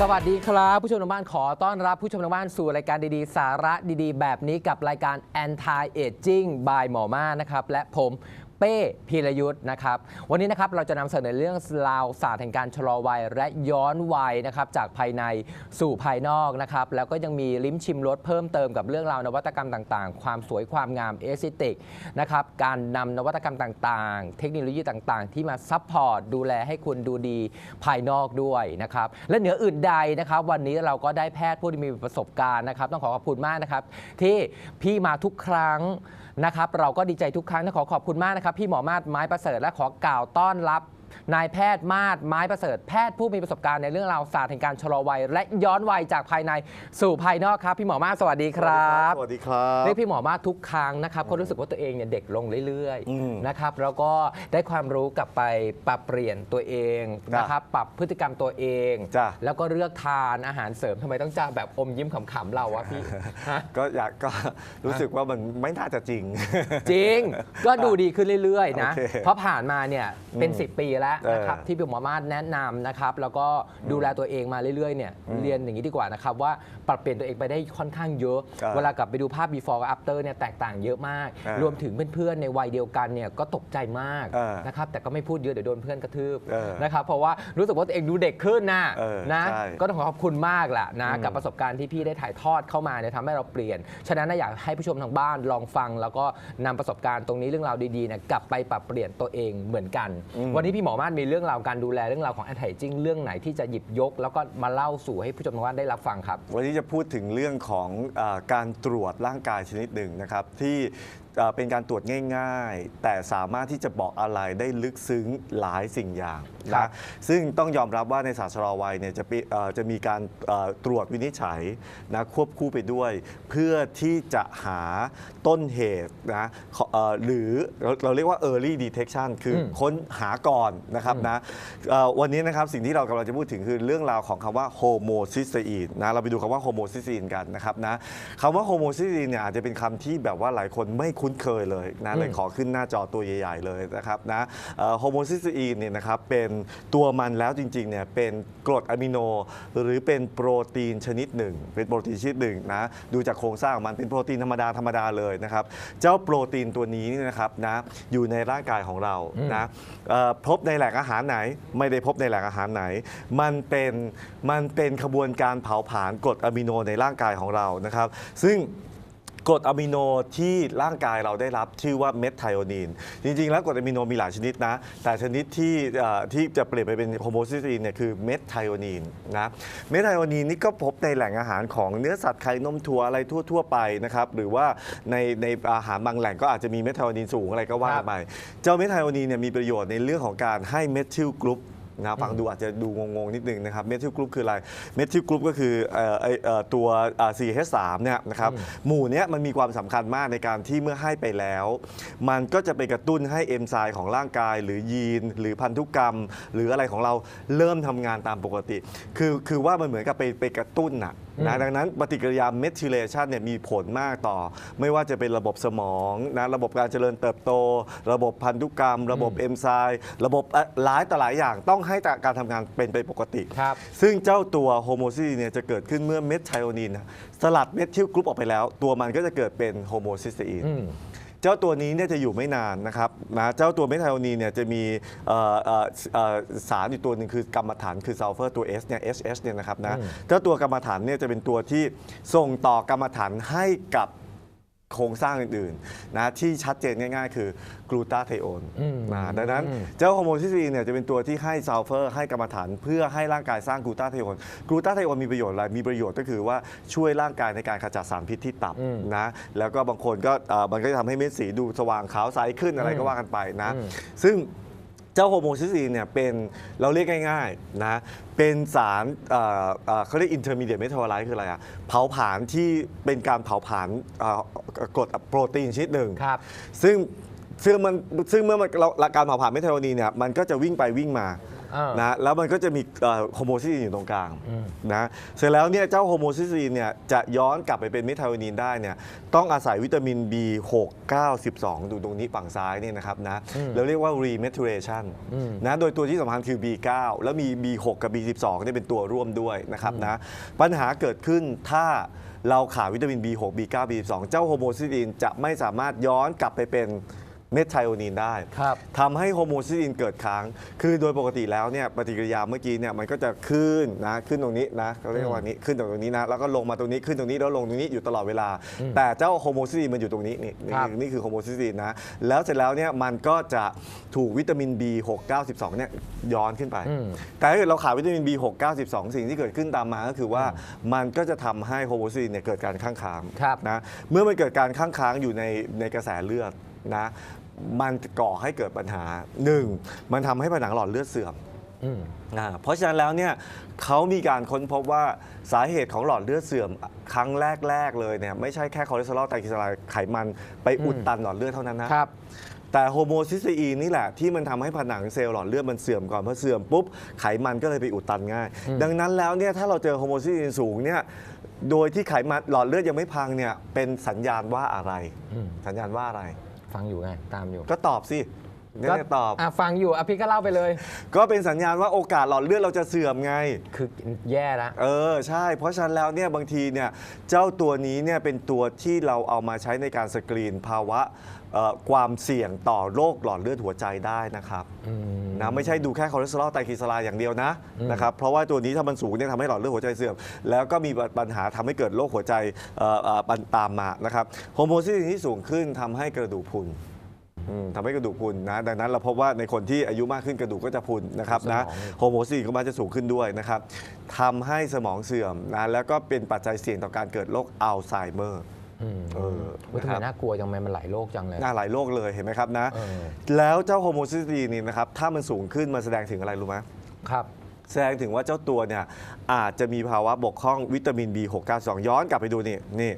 สวัสดีครับ ผู้ชมทางบ้านขอต้อนรับผู้ชมทางบ้านสู่รายการดีๆ สาระดีๆ แบบนี้กับรายการ Anti Aging by หมอมานะครับ และผม เป้พีรยุทธ์นะครับวันนี้นะครับเราจะนำเสนอเรื่องราวศาสตร์แห่งการชะลอวัย และย้อนวัยนะครับจากภายในสู่ภายนอกนะครับแล้วก็ยังมีลิ้มชิมรสเพิ่มเติมกับเรื่องราวนวัตกรรมต่างๆ ความสวยความงามเอสติกนะครับการนำนวัตกรรมต่างๆ เทคโนโลยีต่างๆ ที่มาซัพพอร์ตดูแลให้คุณดูดีภายนอกด้วยนะครับและเหนืออื่นใดนะครับวันนี้เราก็ได้แพทย์ผู้ที่มีประสบการณ์นะครับต้องขอขอบคุณมากนะครับที่พี่มาทุกครั้ง นะครับเราก็ดีใจทุกครั้งนะขอขอบคุณมากนะครับพี่หมอมาดไม้ประเสริฐและขอกล่าวต้อนรับ นายแพทย์มาศไม้ประเสริฐแพทย์ผู้มีประสบการณ์ในเรื่องราวศาสตร์แห่งการชะลอวัย และย้อนวัยจากภายในสู่ภายนอกครับ พี่หมอมาศสวัสดีครับสวัสดีครับเรียกพี่หมอมาศทุกครั้งนะครับก็รู้สึกว่าตัวเองเนี่ยเด็กลงเรื่อยอืมๆนะครับแล้วก็ได้ความรู้กลับไปปรับเปลี่ยนตัวเองจ้ะนะครับปรับพฤติกรรมตัวเองจ้ะแล้วก็เลือกทานอาหารเสริมทำไมต้องจ้าแบบอมยิ้มขำๆเราวะพี่ฮะก็อยากก็รู้สึกว่ามันไม่น่าจะจริง จริง ก็ดูดีขึ้นเรื่อยๆนะโอเคเพราะผ่านมาเนี่ยเป็นอืม10 ปีแล้วนะครับเออที่พี่หมอมาศแนะนำนะครับแล้วก็ดูแลตัวเองมาเรื่อยๆเนี่ยเรียนอย่างนี้ดีกว่านะครับว่าปรับเปลี่ยนตัวเองไปได้ค่อนข้างเยอะครับเวลากลับไปดูภาพ before กับ after เนี่ยแตกต่างเยอะมากเออรวมถึงเพื่อนๆในวัยเดียวกันเนี่ยก็ตกใจมากเออนะครับแต่ก็ไม่พูดเยอะเดี๋ยวโดนเพื่อนกระทืบเออนะครับเพราะว่ารู้สึกว่าตัวเองดูเด็กขึ้นนะเออนะใช่ก็ต้องขอขอบคุณมากแหละนะอืมกับประสบการณ์ที่พี่ได้ถ่ายทอดเข้ามาเนี่ยทำให้เราเปลี่ยน ฉะนั้นนะอยากให้ผู้ชมทางบ้านลองฟัง แล้วก็นำประสบการณ์ตรงนี้เรื่องราวดีๆเนี่ยกลับไปปรับเปลี่ยนตัวเองเหมือนกันอืมวันนี้พี่หมอมารถมีเรื่องราวการดูแลเรื่องราวของแอนไทจิ้งเรื่องไหนที่จะหยิบยก แล้วก็มาเล่าสู่ให้ผู้ชมทางบ้านได้รับฟังครับ วันนี้จะพูดถึงเรื่องของอาการตรวจร่างกายชนิดหนึ่งนะครับที่ เป็นการตรวจง่ายๆ แต่สามารถที่จะบอกอะไรได้ลึกซึ้งหลายสิ่งอย่างครันะบซึ่งต้องยอมรับว่าในศาสตร์ชะลอวัยเนี่ยจะปีเอ่อจะมีการเอ่อตรวจวินิจฉัยนะควบคู่ไปด้วย เพื่อที่จะหาต้นเหตุนะขอเอ่อหรือเราเราเรียกว่า early detection คืออม ค้นหาก่อนนะครับอืมนะเอ่อวันนี้นะครับสิ่งที่เรากำลังจะพูดถึงคือเรื่องราวของคำว่าโฮโมซิสตีนนะเราไปดูคำว่าโฮโมซิสตีนกันนะครับนะคำว่าโฮโมซิสตีนเนี่ยอาจจะเป็นคำที่แบบว่าหลายคนไม่คุ้นเคยเลยนะเลยขอขึ้นหน้าจอตัวใหญ่ ๆ เลยนะครับนะโฮโมซิสตีนเนี่ยนะครับเป็นตัวมันแล้วจริงๆเนี่ยเป็นกรดอะมิโน หรือเป็นโปรตีนชนิดหนึ่ง เป็นโปรตีนชนิดหนึ่งนะดูจากโครงสร้างของมันเป็นโปรตีนธรรมดาธรรมดาเลยนะครับเจ้าโปรตีนตัวนี้เนี่ยนะครับนะอยู่ในร่างกายของเรานะเอ่อพบในแหล่งอาหารไหน ไม่ได้พบในแหล่งอาหารไหน มันเป็นมันเป็นขบวนการเผาผลาญกรดอะมิโนในร่างกายของเรานะครับ ซึ่ง กรดอะมิโนที่ร่างกายเราได้รับชื่อว่าเมทไทโอนีน จริง ๆ แล้วกรดอะมิโนมีหลายชนิดนะ แต่ชนิดที่เอ่อที่จะเปลี่ยนไปเป็นโฮโมซิสตีนเนี่ยคือเมทไทโอนีนนะเมทไทโอนีนนี่ก็พบในแหล่งอาหารของเนื้อสัตว์ไข่นมถั่วอะไรทั่ว ๆ ไปนะครับหรือว่าในในอาหารบางแหล่งก็อาจจะมีเมทไทโอนีนสูงอะไรก็ว่าไปเจ้าเมทไทโอนีนเนี่ยมีประโยชน์ในเรื่องของการให้เมทิลกรุ๊ป นะฟังดูอาจจะดูงงๆนิดนึงนะครับเมทิลกรุ๊ปคืออะไรเมทิลกรุ๊ปก็คือเอ่อไอ้เอ่อตัวอ่า CH3 เนี่ยนะครับหมู่เนี้ยมันมีความสำคัญมากในการที่เมื่อให้ไปแล้ว มันก็จะไปกระตุ้นให้เอนไซม์ของร่างกาย หรือยีน หรือพันธุกรรม หรืออะไรของเราเริ่มทำงานตามปกติ คือคือว่ามันเหมือนกับไปไปกระตุ้นน่ะ นะดังนั้นปฏิกิริยาเมทิเลชันเนี่ยมีผลมากต่อ ไม่ว่าจะเป็นระบบสมองนะระบบการเจริญเติบโต ระบบพันธุกรรม ระบบเอนไซม์ระบบเอ่อหลายต่อหลายอย่างต้องให้การทำงานเป็นไปปกติครับซึ่งเจ้าตัวโฮโมซิสเนี่ยจะเกิดขึ้นเมื่อเมทไทโอนีนสลัดเมทิลกรุ๊ปออกไปแล้ว ตัวมันก็จะเกิดเป็นโฮโมซิสตีนอืมเจ้าตัวนี้เนี่ยจะอยู่ไม่นานนะครับนะเจ้าตัวเมทไทโอนีนเนี่ยจะมีเอ่อเอ่อเอ่อสารอยู่ตัวหนึ่งคือกรรมฐานคือซัลเฟอร์ตัว S เนี่ย SS เนี่ยนะครับนะอืมเจ้าตัวกรรมฐานเนี่ยจะเป็นตัวที่ส่งต่อกรรมฐานให้กับ โครงสร้างอื่นๆนะที่ชัดเจนง่ายๆ คือกลูตาไทโอนอืมนะดังนั้นอืมเจ้าโฮโมซิสตีนเนี่ยจะเป็นตัวที่ให้ซัลเฟอร์ให้กรรมฐานเพื่อให้ร่างกายสร้างกลูตาไทโอนกลูตาไทโอนมีประโยชน์อะไรมีประโยชน์ก็คือว่าช่วยร่างกายในการขจัดสารพิษที่ตับอืมนะแล้วก็บางคนก็เอ่อมันก็จะทำให้เม็ดสีดูสว่างขาวใสขึ้นอะไรก็ว่ากันไปนะอืมซึ่ง เจ้าโฮโมซิสตีนเนี่ยเป็นเราเรียกง่ายๆนะเป็นสารเอ่อเอ่อเขาเรียกอินเทอร์มีเดียเมทัลไลท์คืออะไรอะเผาผลาญที่เป็นการเผาผลาญเอ่อกรดโปรตีนชนิดหนึ่ง ครับ ซึ่งซึ่งมันซึ่งเมื่อมันเราการเผาผลาญเมทาโอนีนเนี่ยมันก็จะวิ่งไปวิ่งมาเออนะแล้วมันก็จะมีโฮโมซิสตีนอยู่ตรงกลางนะเสร็จแล้วเนี่ยเจ้าโฮโมซิสตีนเนี่ยจะย้อนกลับไปเป็นเมทาโอนินได้เนี่ยต้องอาศัยวิตามิน B6 9 12 ดูตรงนี้ฝั่งซ้ายเนี่ยนะครับนะแล้วเรียกว่า remethylation นะโดยตัวที่สำคัญคือ B9 แล้วมี B6 กับ B12 เนี่ยเป็นตัวร่วมด้วยนะครับนะปัญหาเกิดขึ้นถ้าเราขาดวิตามิน B6 B9 B12 เจ้าโฮโมซิสตีนจะไม่สามารถย้อนกลับไปเป็น เมทไทโอนีนได้ครับทำให้โฮโมซิสตินเกิดค้าง คือโดยปกติแล้วเนี่ยปฏิกิริยาเมื่อกี้เนี่ยมันก็จะขึ้นนะขึ้นตรงนี้นะเขาเรียกว่านี้ขึ้นตรงนี้นะแล้วก็ลงมาตรงนี้ขึ้นตรงนี้แล้วลงตรงนี้อยู่ตลอดเวลา แต่เจ้าโฮโมซิสตินมันอยู่ตรงนี้นี่นี่ครับนี่คือโฮโมซิสตินนะแล้วเสร็จแล้วเนี่ยมันก็จะถูกวิตามิน B6 9 12เนี่ยย้อนขึ้นไปอืมแต่ถ้าเกิดเราขาดวิตามิน B6 9 12สิ่งที่เกิดขึ้นตามมาก็คือว่ามันก็จะทำให้โฮโมซิสตินเนี่ยเกิดการข้างค้างครับนะเมื่อมันเกิดการข้างค้างอยู่ในในกระแสเลือด นะมันก่อให้เกิดปัญหาหนึ่งมันทำให้ผนังหลอดเลือดเสื่อมอืม อ่าเพราะฉะนั้นแล้วเนี่ยเขามีการค้นพบว่าสาเหตุของหลอดเลือดเสื่อมครั้งแรก ๆ เลยเนี่ยไม่ใช่แค่คอเลสเตอรอลไตรกลีเซอไรด์ไขมันไปอุดตันหลอดเลือดเท่านั้นนะ ครับ แต่โฮโมซิสเตอีนนี่แหละที่มันทำให้ผนังเซลล์หลอดเลือดมันเสื่อมก่อนพอเสื่อมปุ๊บไขมันก็เลยไปอุดตันง่าย ดังนั้นแล้วเนี่ยถ้าเราเจอโฮโมซิสเตอีนสูงเนี่ยโดยที่ไขมันหลอดเลือดยังไม่พังเนี่ยเป็นสัญญาณว่าอะไรอืมสัญญาณว่าอะไร ฟังอยู่ไงตามอยู่ก็ตอบสิเนี่ยก็ตอบอะฟังอยู่อะพี่ก็เล่าไปเลย ก็เป็นสัญญาณว่าโอกาสหลอดเลือดเราจะเสื่อมไง คือแย่ละเออใช่ เพราะฉะนั้นแล้วเนี่ยบางทีเนี่ยเจ้าตัวนี้เนี่ยเป็นตัวที่เราเอามาใช้ในการสกรีนภาวะ เอ่อความเสี่ยงต่อโรคหลอดเลือดหัวใจได้นะครับนะไม่ใช่ดูแค่คอเลสเตอรอลไตรกลีเซอไรด์อย่างเดียวนะนะครับเพราะว่าตัวนี้ถ้ามันสูงเนี่ยทำให้หลอดเลือดหัวใจเสื่อม แล้วก็มีปัญหาทำให้เกิดโรคหัวใจเอ่อเอ่อปันตามมานะครับโฮอร์โมนซิสตินที่สูงขึ้นทำให้กระดูกพรุนอืมทำให้กระดูกพรุนนะดังนั้นเราพบว่าในคนที่อายุมากขึ้นกระดูกก็จะพรุนนะครับนะ สมอง โฮโมซีก็มักจะสูงขึ้นด้วยนะครับทำให้สมองเสื่อมนะแล้วก็เป็นปัจจัยเสี่ยงต่อการเกิดโรคอัลไซเมอร์อืม เออว่าทำนะคไมรับน่ากลัวจังไหมมันหลายโรคจังเลยหน้าหลายโรคเลยเห็นไหมครับนะ เออ แล้วเจ้าโฮโมซิสตีนนี่นะครับถ้ามันสูงขึ้นมันแสดงถึงอะไรรู้ไหมครับ แสดงถึงว่าเจ้าตัวเนี่ยอาจจะมีภาวะบกพร่องวิตามิน B6 92ย้อนกลับไปดูนี่นี่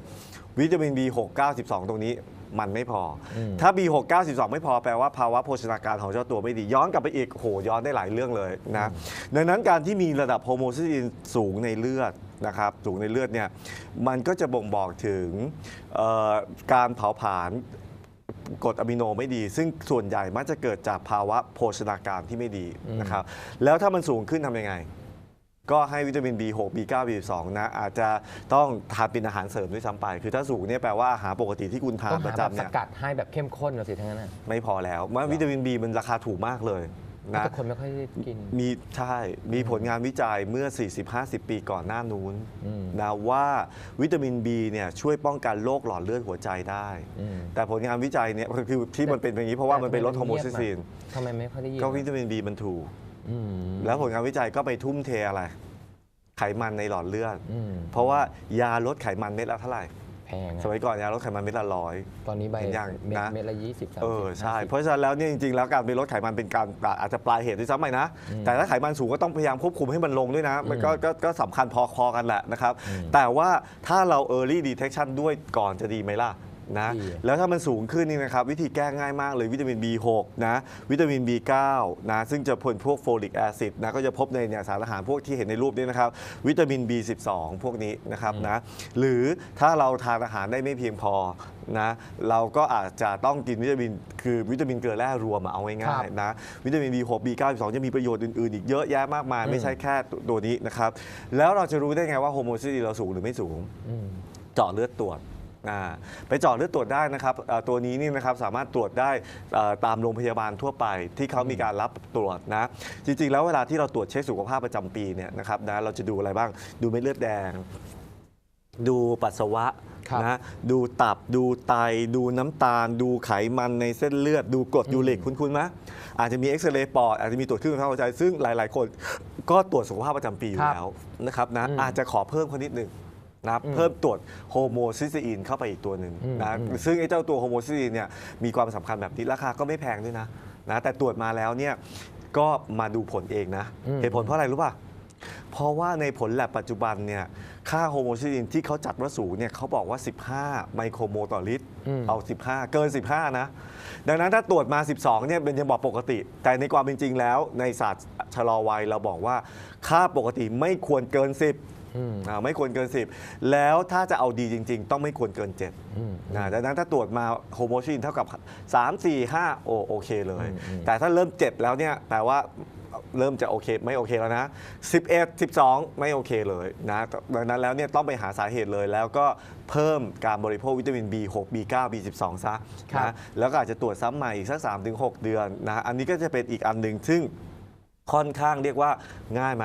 วิตามิน B6 92ตรงนี้ มันไม่พออมถ้า B6 92 ไม่พอแปลว่าภาวะโภชนาการของเจ้าตัวไม่ดี ย้อนกลับไปอีกโหย้อนได้หลายเรื่องเลยนะดังนั้นการที่มีระดับโฮโมซิสตินสูงในเลือดนะครับสูงในเลือดเนี่ยมันก็จะบ่งบอกถึงเอ่อการเผาผลาญกรดอะมิโนไม่ดี ซึ่งส่วนใหญ่มักจะเกิดจากภาวะโภชนาการที่ไม่ดีนะครับแล้วถ้ามันสูงขึ้นทำยังไง ก็ให้วิตามิน B6 B9 B12 นะอาจจะต้องทานเป็นอาหารเสริมด้วยซ้ำไป คือถ้าสูงเนี่ยแปลว่าอาหารปกติที่คุณทาต้นองปหาระแบบจำสเนี่ยกัดให้แบบเข้มข้นเลยสิทั้งนั้นน่ะไม่พอแล้วว่าวิตามิน B มันราคาถูกมากเลยนะ แต่คนไม่ค่อยได้กิน มีใช่ มีผลงานวิจัยเมื่อ 40-50 ปีก่อนหน้านู้นอืมนะว่าวิตามิน B เนี่ยช่วยป้องกันโรคหลอดเลือดหัวใจได้ อืม แต่ผลงานวิจัยเนี่ยคือที่มันเป็นอย่างนี้เพราะว่ามันเป็นลดโฮโมซิสตินทำไมไม่ค่อยได้ยินก็วิตามิน B มันถูกอืม แล้วผลงานวิจัยก็ไปทุ่มเทอะไร ไขมันในหลอดเลือดอืมเพราะว่ายาลดไขมันเม็ดละเท่าไหร่ แพงอะสมัยก่อนยาลดไขมันเม็ดละร้อย ตอนนี้ใบเห็นยังเม็ดนะ เม็ดละยี่สิบสามเอสิบอใช่ห้าสิบเพราะฉะนั้นแล้วเนี่ยจริงๆ แล้วการไปลดไขมันเป็นการอาจจะปลายเหตุด้วยซ้ำไปนะ แต่ถ้าไขมันสูงก็ต้องพยายามควบคุมให้มันลงด้วยนะ มันก็ก็ก็สำคัญพอๆกันแหละนะครับ แต่ว่าถ้าเรา early detection ด้วยก่อนจะดีไหมล่ะ นะดีแล้วถ้ามันสูงขึ้นนี่นะครับ วิธีแก้ง่ายมากเลยวิตามิน B6 นะ วิตามิน B9 นะ ซึ่งจะพนพวกโฟลิกแอซิดนะ ก็จะพบในเนี่ยสารอาหารพวกที่เห็นในรูปนี้นะครับ วิตามิน B12 พวกนี้นะครับนะ หรือถ้าเราทานอาหารได้ไม่เพียงพอนะเราก็อาจจะต้องกินวิตามิน คือวิตามินเกลือแร่รวมอะเอาคง่ารัยบๆนะวิตามิน B6 B9 B12 จะมีประโยชน์อื่นๆ อีกเยอะแยะมากมาย ไม่ใช่แค่ตัวนี้นะครับ แล้วเราจะรู้ได้ไงว่าโฮโมซิสตินเราสูงหรือไม่สูงอืมเจาะเลือดตรวจ อ่าไปเจาะเลือดตรวจได้นะครับเอ่อตัวนี้นี่นะครับสามารถตรวจได้เอ่อตามโรงพยาบาลทั่วไปที่เขามีการรับตรวจนะ จริงๆ แล้วเวลาที่เราตรวจเช็คสุขภาพประจำปีเนี่ยนะครับนะเราจะดูอะไรบ้าง ดูเม็ดเลือดแดง ดูปัสสาวะครับนะดูตับดูไต ดูน้ำตาล ดูไขมันในเส้นเลือด ดูกรดยูริก คุ้นๆไหมอาจจะมีเอ็กซเรย์ปอดอาจจะมีตรวจคลื่นไฟฟ้าหัวใจ ซึ่งหลายๆ คนก็ตรวจสุขภาพประจำปีอยู่ครับแล้วนะครับนะอืม อาจจะขอเพิ่มเขานิดหนึ่ง นะครับเพิ่มตรวจโฮโมซิสตีนเข้าไปอีกตัวหนึ่งอืมนะอืมซึ่งไอ้เจ้าตัวโฮโมซิสตีนเนี่ยมีความสำคัญแบบนี้ราคาก็ไม่แพงด้วยนะนะแต่ตรวจมาแล้วเนี่ยก็มาดูผลเองนะ เหตุผลเพราะอะไรรู้ป่ะเพราะว่าในผลแลบปัจจุบันเนี่ยค่าโฮโมซิสตินที่เขาจัดว่าสูงเนี่ยเขาบอกว่า 15 ไมโครโมลต่อลิตรอืมเอา 15 เกิน 15 นะ ดังนั้นถ้าตรวจมา 12 เนี่ยเป็นยังบอกปกติ แต่ในความเป็นจริงแล้วในศาสตร์ชะลอวัยเราบอกว่าค่าปกติไม่ควรเกิน 10 อืมอ่าไม่ควรเกิน 10 แล้วถ้าจะเอาดีจริง ๆ ต้องไม่ควรเกินอืม7นะดังนั้นถ้าตรวจมาโฮโมซิสตินเท่ากับ 3 4 5 โอโอเคเลยอืมอืมแต่ถ้าเริ่ม 7 แล้วเนี่ยแปลว่าเริ่มจะโอเคไม่โอเคแล้วนะ 11 12 ไม่โอเคเลยนะดังนั้นแล้วเนี่ยต้องไปหาสาเหตุเลย แล้วก็เพิ่มการบริโภควิตามิน B6 B9 B12 ซะครับนะแล้วก็อาจจะตรวจซ้ำใหม่อีกสัก 3-6 เดือนนะอันนี้ก็จะเป็นอีกอันหนึ่งซึ่งค่อนข้างเรียกว่าง่ายไหม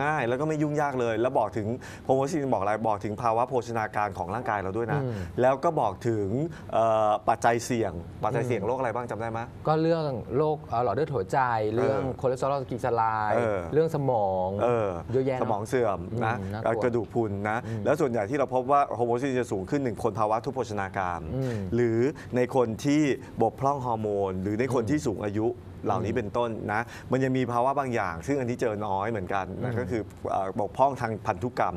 ง่ายแล้วก็ไม่ยุ่งยากเลย แล้วบอกถึงโฮโมซินบอกอะไรบอกถึงภาวะโภชนาการของร่างกายเราด้วยนะ อืม แล้วก็บอกถึงเอ่อปัจจัยเสี่ยง ปัจจัยเสี่ยงโรคอะไรบ้างจำได้ไหม ก็เรื่องโรคเอ่อหลอดเลือดหัวใจ เรื่องคอเลสเตอรอลกลีเซอไรด์เออ เรื่องสมอง เออเยอะแยะสมองเนาะเสื่อมนะอืมน่ากลัวกระดูกพรุนนะ แล้วส่วนใหญ่ที่เราพบว่าโฮโมซิสจะสูงขึ้นหนึ่งคนภาวะทุพโภชนาการ อืมหรือในคนที่บกพร่องฮอร์โมน หรือในคนที่สูงอายุเหล่านี้เป็นต้นนะมันยังมีภาวะบางอย่าง ซึ่งอันที่เจอน้อยเหมือนกันนะก็คือเอ่อบกพร่องทางพันธุกรรม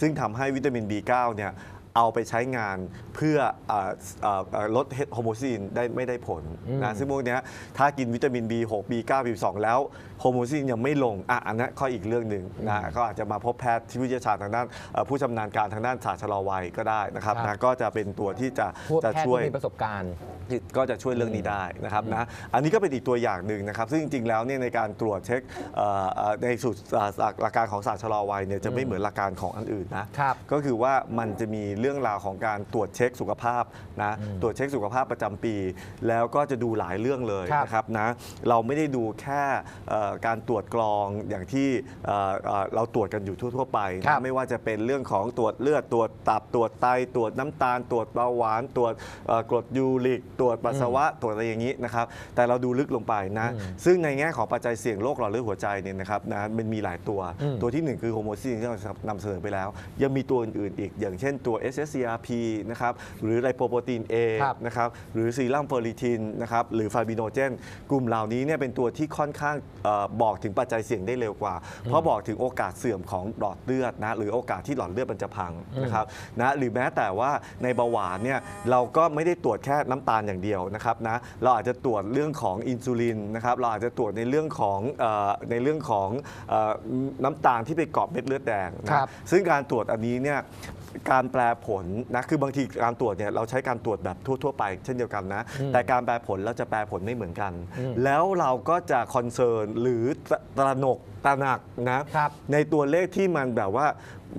ซึ่งทำให้วิตามิน B9 เนี่ย เอาไปใช้งานเพื่อเอ่อเอ่อเอ่อลดโฮโมซินได้ไม่ได้ผลนะซึ่งพวกเนี้ยถ้ากินวิตามิน B6 B9 B12 แล้วโฮโมซินยังไม่ลงอะอันนั้นข้ออีกเรื่องหนึ่งนะก็อาจจะมาพบแพทย์ที่ผู้เชี่ยวชาญทางด้านเอ่อผู้ชำนาญการทางด้านศาสตร์ชะลอวัยก็ได้นะครับครับนะก็จะเป็นตัวที่จะพวกจะแพทย์ช่วยที่มีประสบการณ์ก็จะช่วยเรื่องนี้ได้นะครับนะอันนี้ก็เป็นอีกตัวอย่างหนึ่งนะครับ ซึ่งจริงๆแล้วเนี่ยในการตรวจเช็คเอ่อเอ่อในสูตรเอ่อหลักการของศาสตร์ชะลอวัยเนี่ยจะไม่เหมือนหลักการของอันอื่นนะครับก็คือว่ามันจะมีเรื่องราวของการตรวจเช็คสุขภาพนะตรวจเช็คสุขภาพประจำปี แล้วก็จะดูหลายเรื่องเลยครับนะครับนะเราไม่ได้ดูแค่เอ่อการตรวจกรองอย่างที่เอ่อเอ่อเราตรวจกันอยู่ทั่ว ๆ ไปครันะบไม่ว่าจะเป็นเรื่องของตรวจเลือดตรวจตับตรวจไตตรวจน้ำตาล ตรวจเบาหวาน ตรวจเอ่อกรดยูริก ตรวจปัสสาวะตรวจอะไรอย่างนี้นะครับแต่เราดูลึกลงไปนะซึ่งในแง่ของปัจจัยเสี่ยงโรคหลอดเลือดหัวใจเนี่ยนะครับนะมันมีหลายตัวอืมตัวที่หนึ่งคือโฮโมซินที่เรานำเสนอไปแล้ว ยังมีตัวอื่นๆอีก อย่างเช่นตัว SSCRP นะครับหรือไลโปโปรตีน A ครับนะครับหรือซีรัมเฟอริทินนะครับหรือฟาบิโนเจน กลุ่มเหล่านี้เนี่ยเป็นตัวที่ค่อนข้างเออบอกถึงปัจจัยเสี่ยงได้เร็วกว่า เพราะบอกถึงโอกาสเสื่อมของหลอดเลือดนะหรือโอกาสที่หลอดเลือดมันจะพังนะครับนะหรือแม้แต่ว่าในเบาหวานเนี่ยเราก็ไม่ได้ตรวจแค่น้ำตาลอย่างเดียวนะครับนะเราอาจจะตรวจเรื่องของอินซูลินนะครับเราอาจจะตรวจในเรื่องของเออในเรื่องของเออน้ำตาลที่ไปเกาะเม็ดเลือดแดงนะครับ ซึ่งการตรวจอันนี้เนี่ย การแปลผลนะคือบางทีการตรวจเนี่ยเราใช้การตรวจแบบทั่ว ๆ ไป เช่นเดียวกันนะ แต่การแปลผลเราจะแปลผลไม่เหมือนกัน แล้วเราก็จะคอนเซิร์นหรือตตระหนกตระหนักนะครับในตัวเลขที่มันแบบว่า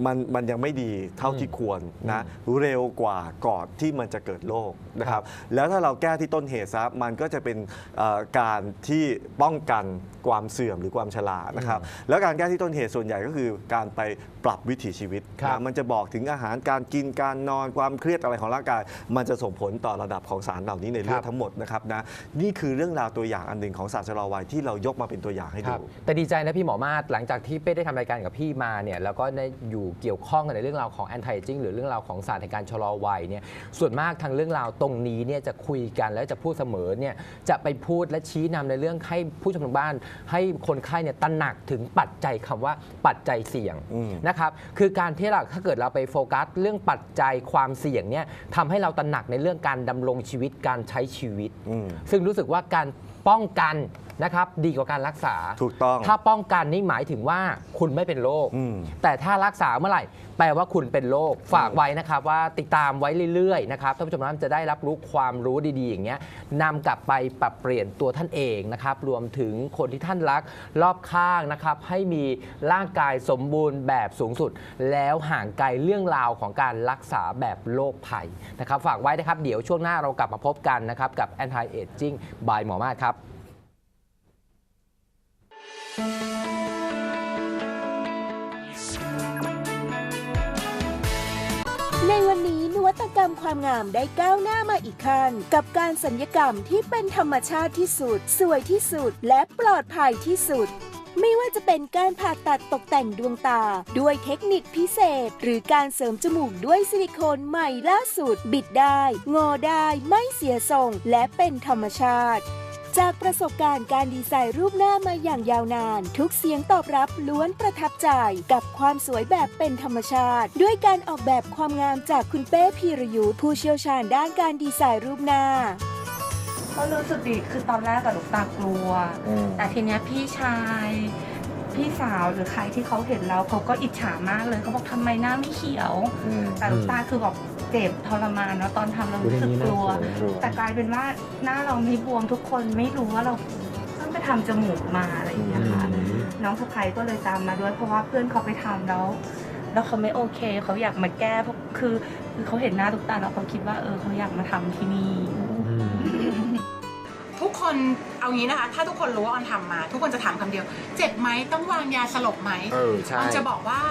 มันมันยังไม่ดีเท่าที่ควรนะเร็วกว่าก่อนที่มันจะเกิดโรคนะครับแล้วถ้าเราแก้ที่ต้นเหตุซะมันก็จะเป็นเอ่อการที่ป้องกันความเสื่อมหรือความชรานะครับแล้วการแก้ที่ต้นเหตุส่วนใหญ่ก็คือการไปปรับวิถีชีวิตครับนะมันจะบอกถึงอาหารการกินการนอนความเครียดอะไรของร่างกาย มันจะส่งผลต่อระดับของสารเหล่านี้ในเลือครัดบทั้งหมดนะครับนะนี่คือเรื่องราวตัวอย่างอันหนึ่งของศาสตร์ชะลอวัยที่เรายกมาเป็นตัวอย่างให้คดูรับแต่ดีใจนะพี่หมอมาศหลังจากที่เป้ได้ทำรายการกับพี่มาเนี่ยแล้วก็ได้อยู่เกี่ยวข้องกันในเรื่องราวของ anti aging หรือเรื่องราวของศาสตร์ในการชะลอวัยเนี่ยส่วนมากทางเรื่องราวตรงนี้เนี่ยจะคุยกันแล้วจะพูดเสมอเนี่ยจะไปพูดและชี้นำในเรื่องให้ผู้ชมทางบ้าน ให้คนไข้เนี่ยตระหนักถึงปัจจัยคำว่าปัจจัยเสี่ยงอืมนะครับคือการที่เราถ้าเกิดเราไปโฟกัสเรื่องปัจจัยความเสี่ยงเนี่ยทำให้เราตระหนักในเรื่องการดำรงชีวิตการใช้ชีวิตอืมซึ่งรู้สึกว่าการป้องกัน นะครับดีกว่าการรักษา ถูกต้อง ถ้าป้องกันนี่หมายถึงว่าคุณไม่เป็นโรคอืม แต่ถ้ารักษาเมื่อไหร่ แปลว่าคุณเป็นโรคฝากไว้นะครับว่าติดตามไว้เรื่อยๆนะครับท่านผู้ชมท่านจะได้รับรู้ความรู้ดีๆ อย่างเงี้ยนำกลับไปปรับเปลี่ยนตัวท่านเองนะครับรวมถึงคนที่ท่านรักรอบข้างนะครับให้มีร่างกายสมบูรณ์แบบสูงสุด แล้วห่างไกลเรื่องราวของการรักษาแบบโรคภัยนะครับฝากไว้นะครับเดี๋ยวช่วงหน้าเรากลับมาพบกันนะครับกับ anti aging by หมอมาศครับ ตกรรมความงามได้ก้าวหน้ามาอีกขั้นกับการสัญญกรรมที่เป็นธรรมชาติที่สุด สวยที่สุด และปลอดภัยที่สุดไม่ว่าจะเป็นการผ่าตัดตกแต่งดวงตา ด้วยเทคนิคพิเศษ หรือการเสริมจมูกด้วยซิลิโคนใหม่ล่าสุด บิดได้ งอได้ ไม่เสียทรง และเป็นธรรมชาติ จากประสบการณ์การดีไซน์รูปหน้ามาอย่างยาวนาน ทุกเสียงตอบรับล้วนประทับใจกับความสวยแบบเป็นธรรมชาติ ด้วยการออกแบบความงามจากคุณเป้พีรยุทธ์ผู้เชี่ยวชาญด้านการดีไซน์รูปหน้าก็รู้สึกดีคือตอนแรกกับลูกตากลัวแต่ทีเนี้ยพี่ชาย พี่สาวหรือใครที่เขาเห็นแล้วเขาก็อิจฉามากเลยเขาบอกทำไมหน้าไม่เขียวแต่ลูกตาคือแบบ เจ็บทรมานเนาะตอนทำเรารู้สึกกลัว แต่กลายเป็นว่าหน้าเราไม่บวมทุกคนไม่รู้ว่าเราเพิ่งไปทำจมูกมาอะไรอย่างเงี้ยค่ะ น้องสะพ้ยก็เลยตามมาด้วย เพราะว่าเพื่อนเขาไปทำแล้ว แล้วเขาไม่โอเค เขาอยากมาแก้เพราะคือคือเขาเห็นหน้าทุกตาแล้วเขาคิดว่าเออเขาอยากมาทำที่นี่ ทุกคนเอางี้นะคะ ถ้าทุกคนรู้ว่าออนทำมา ทุกคนจะถามคำเดียว เจ็บไหมต้องวางยาสลบไหมเออใช่ ออนจะบอกว่า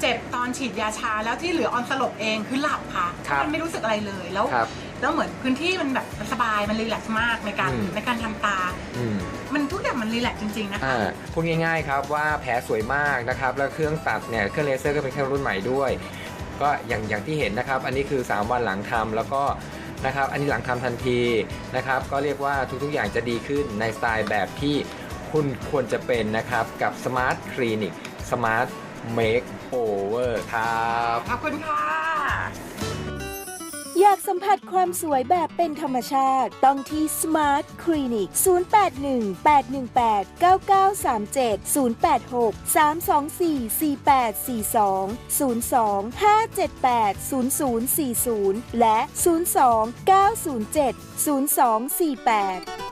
เจ็บตอนฉีดยาชาแล้วที่เหลือออนสลบเองคือหลับค่ะครับมันไม่รู้สึกอะไรเลยแล้วครับแล้วเหมือนพื้นที่มันแบบมันสบายมันรีแลกซ์มากในการอืม ในการทำตา อืม มันทุกอย่างมันรีแลกซ์จริงๆนะคะ อ่าพูดง่ายๆครับว่าแผลสวยมากนะครับ แล้วเครื่องตัดเนี่ยเครื่องเลเซอร์ก็เป็นเครื่องรุ่นใหม่ด้วย ก็อย่างอย่างที่เห็นนะครับ อันนี้คือ 3 วันหลังทำแล้วก็นะครับ อันนี้หลังทำทันทีนะครับ ก็เรียกว่าทุกๆอย่างจะดีขึ้นในสไตล์แบบที่คุณควรจะเป็นนะครับ กับ Smart Clinic Smart Makeover ครั Make Over ครับขอบคุณค่ะอยากสัมผัสความสวยแบบเป็นธรรมชาติ ต้องที่ Smart Clinic 081-818-9937 086-324-4842 02 578 0040 และ 02 907 0248